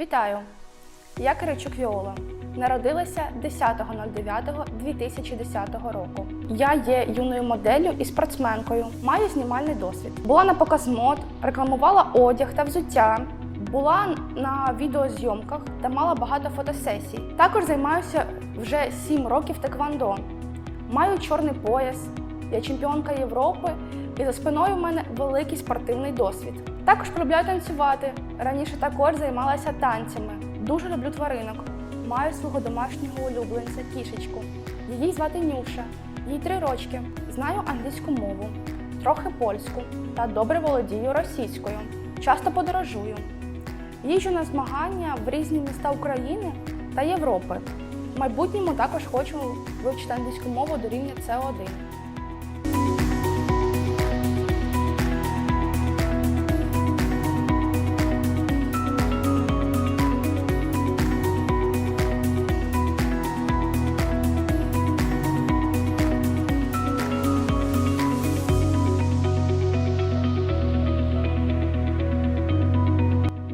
Вітаю! Я Киричук Віола. Народилася 10.09.2010 року. Я є юною моделлю і спортсменкою. Маю знімальний досвід. Була на показ мод, рекламувала одяг та взуття. Була на відеозйомках та мала багато фотосесій. Також займаюся вже 7 років теквандо. Маю чорний пояс, я чемпіонка Європи, і за спиною в мене великий спортивний досвід. Також полюбляю танцювати. Раніше також займалася танцями. Дуже люблю тваринок. Маю свого домашнього улюбленця кішечку. Її звати Нюша. Їй три рочки. Знаю англійську мову, трохи польську та добре володію російською. Часто подорожую. Їжджу на змагання в різні міста України та Європи. В майбутньому також хочу вивчити англійську мову до рівня С1.